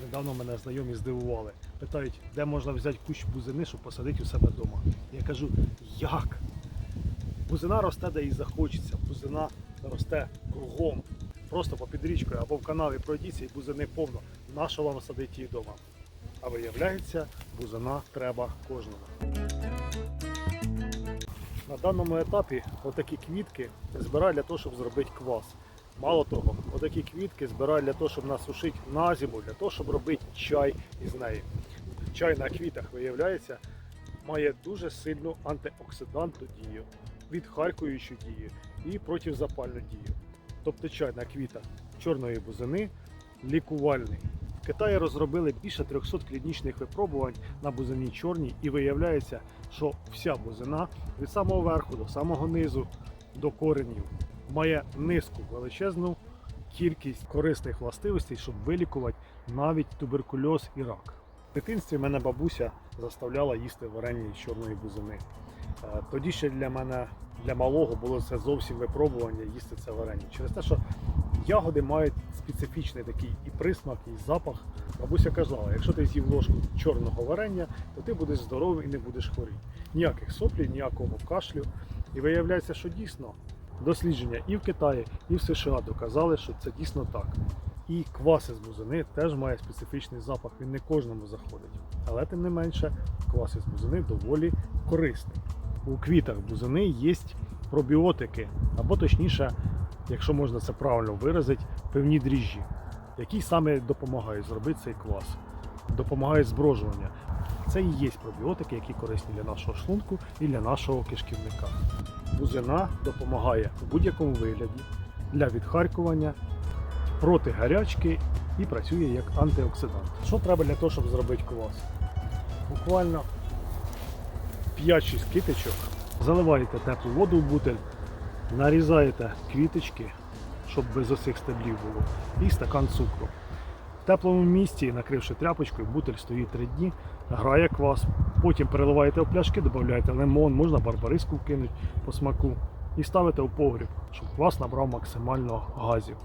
Недавно мене знайомі здивували. Питають, де можна взяти кущ бузини, щоб посадити у себе вдома. Я кажу, як? Бузина росте, де їй захочеться. Бузина росте кругом. Просто попід річкою або в канаві пройдіться і бузини повно. Нащо вам садити її вдома? А виявляється, бузина треба кожному. На даному етапі отакі квітки збираю для того, щоб зробити квас. Мало того, отакі квітки збираю для того, щоб насушити на зиму, для того, щоб робити чай із неї. Чай на квітах, виявляється, має дуже сильну антиоксидантну дію, відхаркуючу дію і протизапальну дію. Тобто чай на квітах чорної бузини лікувальний. В Китаї розробили більше 300 клінічних випробувань на бузині чорній, і виявляється, що вся бузина від самого верху до самого низу до коренів має низку величезну кількість корисних властивостей, щоб вилікувати навіть туберкульоз і рак. В дитинстві мене бабуся заставляла їсти варення із чорної бузини. Е, Тоді ще для мене, для малого, було це зовсім випробування їсти це варення. Через те, що ягоди мають специфічний такий і присмак, і запах. Бабуся казала, якщо ти з'їв ложку чорного варення, то ти будеш здоровий і не будеш хворий. Ніяких соплів, ніякого кашлю. І виявляється, що дійсно дослідження і в Китаї, і в США доказали, що це дійсно так. І квас із бузини теж має специфічний запах, він не кожному заходить. Але тим не менше, квас із бузини доволі корисний. У квітах бузини є пробіотики, або точніше, якщо можна це правильно виразити, певні дріжджі, які саме допомагають зробити цей квас, допомагають зброжування. Це і є пробіотики, які корисні для нашого шлунку і для нашого кишківника. Бузина допомагає у будь-якому вигляді для відхаркування, проти гарячки і працює як антиоксидант. Що треба для того, щоб зробити квас? Буквально 5-6 китичок, заливаєте теплу воду в бутель, нарізаєте квіточки, щоб без оцих стеблів було, і стакан цукру. В теплому місці, накривши тряпочкою, бутель стоїть 3 дні, грає квас. Потім переливаєте в пляшки, додаєте лимон, можна барбариску вкинути по смаку і ставите в погріб, щоб квас набрав максимально газів.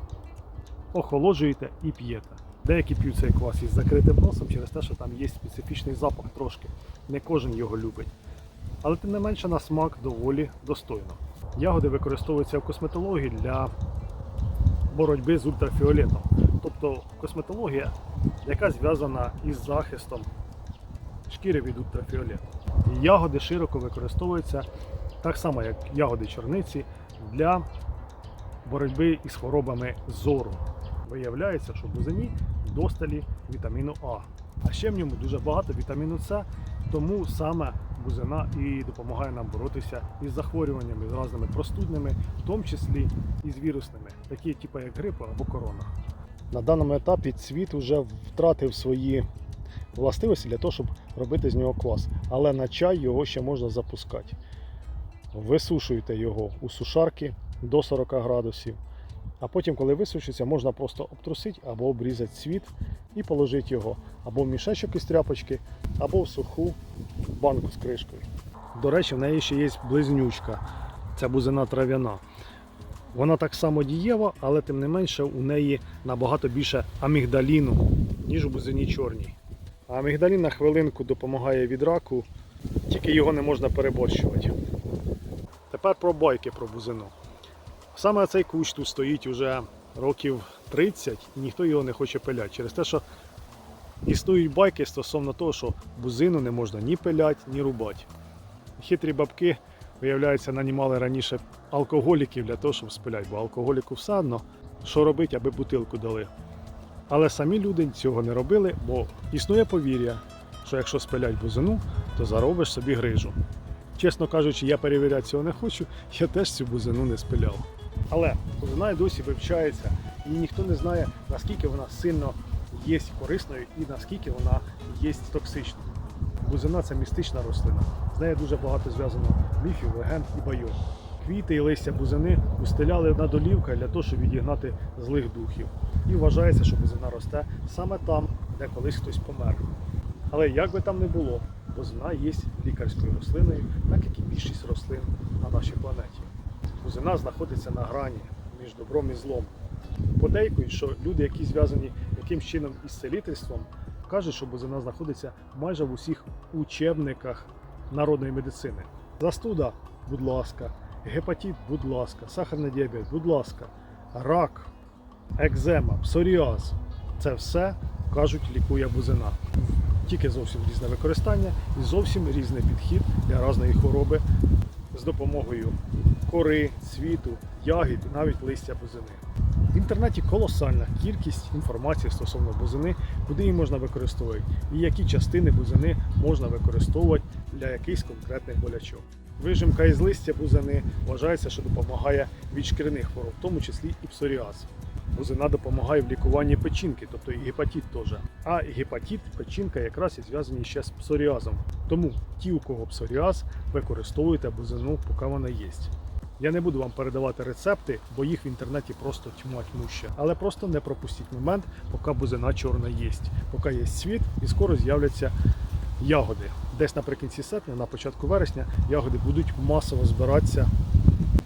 Охолоджуєте і п'єте. Деякі п'ють цей квас із закритим носом через те, що там є специфічний запах трошки. Не кожен його любить. Але тим не менше на смак доволі достойно. Ягоди використовуються в косметології для боротьби з ультрафіолетом. Тобто косметологія, яка зв'язана із захистом шкіри від ультрафіолету. Ягоди широко використовуються так само, як ягоди чорниці, для боротьби із хворобами зору. Виявляється, що в бузині досталі вітаміну А. А ще в ньому дуже багато вітаміну С, тому саме бузина і допомагає нам боротися із захворюваннями, з різними простудними, в тому числі і з вірусними, такі типу як грип або корона. На даному етапі цвіт вже втратив свої властивості для того, щоб робити з нього квас. Але на чай його ще можна запускати. Висушуєте його у сушарки до 40 градусів. А потім, коли висушиться, можна просто обтрусити або обрізати цвіт і положити його або в мішечок із тряпочки, або в суху банку з кришкою. До речі, в неї ще є близнючка. Це бузина трав'яна. Вона так само дієва, але тим не менше у неї набагато більше амігдаліну, ніж у бузині чорній. А амігдалін на хвилинку допомагає від раку, тільки його не можна переборщувати. Тепер про байки про бузину. Саме цей кущ тут стоїть уже років 30 і ніхто його не хоче пиляти. Через те, що існують байки стосовно того, що бузину не можна ні пиляти, ні рубати. Хитрі бабки, виявляється, нанімали раніше алкоголіків для того, щоб спиляти, бо алкоголіку все одно, що робити, аби бутилку дали. Але самі люди цього не робили, бо існує повір'я, що якщо спилять бузину, то заробиш собі грижу. Чесно кажучи, я перевіряти цього не хочу, я теж цю бузину не спиляв. Але бузина й досі вивчається, і ніхто не знає, наскільки вона сильно є корисною і наскільки вона є токсичною. Бузина це містична рослина. З нею дуже багато зв'язано міфів, легенд і байок. Квіти і листя бузини устеляли на долівка для того, щоб відігнати злих духів. І вважається, що бузина росте саме там, де колись хтось помер. Але як би там не було, бузина є лікарською рослиною, так як і більшість рослин на нашій планеті. Бузина знаходиться на грані між добром і злом. Подейкують, що люди, які зв'язані якимсь чином із целительством. Кажуть, що бузина знаходиться майже в усіх учебниках народної медицини. Застуда, будь ласка, гепатит, будь ласка, сахарний діабет, будь ласка, рак, екзема, псоріаз. Це все кажуть лікує бузина. Тільки зовсім різне використання і зовсім різний підхід для різної хвороби з допомогою кори, цвіту, ягід навіть листя бузини. В інтернеті колосальна кількість інформації стосовно бузини, куди її можна використовувати, і які частини бузини можна використовувати для якихось конкретних болячок. Вижимка із листя бузини вважається, що допомагає від шкіряних хвороб, в тому числі і псоріаз. Бузина допомагає в лікуванні печінки, тобто і гепатит теж. А гепатит, печінка якраз і зв'язані ще з псоріазом. Тому ті, у кого псоріаз, використовуйте бузину, поки вона є. Я не буду вам передавати рецепти, бо їх в інтернеті просто тьма тьмуща. Але просто не пропустіть момент, поки бузина чорна є, поки є світ і скоро з'являться ягоди. Десь наприкінці серпня, на початку вересня, ягоди будуть масово збиратися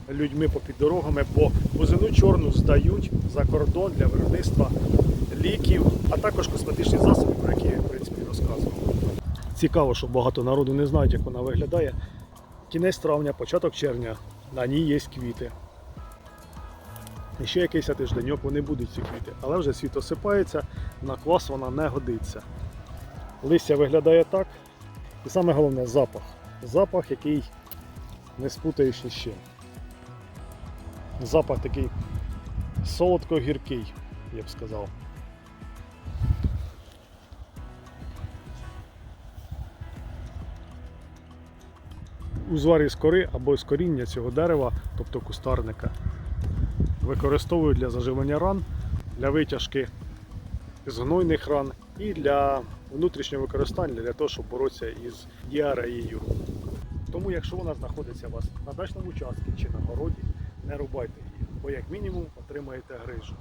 людьми попід дорогами, бо бузину чорну здають за кордон для виробництва ліків, а також косметичні засоби, про які я в принципі розказував. Цікаво, що багато народу не знають, як вона виглядає. Кінець травня, початок червня, на ній є квіти. І ще якийсь тижденьок вони будуть ці квіти, але вже світ осипається, на квас вона не годиться. Листя виглядає так. І саме головне запах. Запах, який не спутаєш чим. Запах такий солодко-гіркий, я б сказав. У зварі з кори або з коріння цього дерева, тобто кустарника, використовують для заживлення ран, для витяжки з гнойних ран і для внутрішнього використання для того, щоб боротися із діареєю. Тому, якщо вона знаходиться у вас на дачному участку чи на городі, не рубайте її, бо як мінімум отримаєте грижу.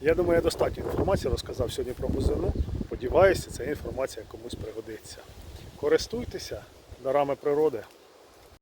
Я думаю, я достатньо інформації розказав сьогодні про бузину. Сподіваюся, ця інформація комусь пригодиться. Користуйтеся дарами природи.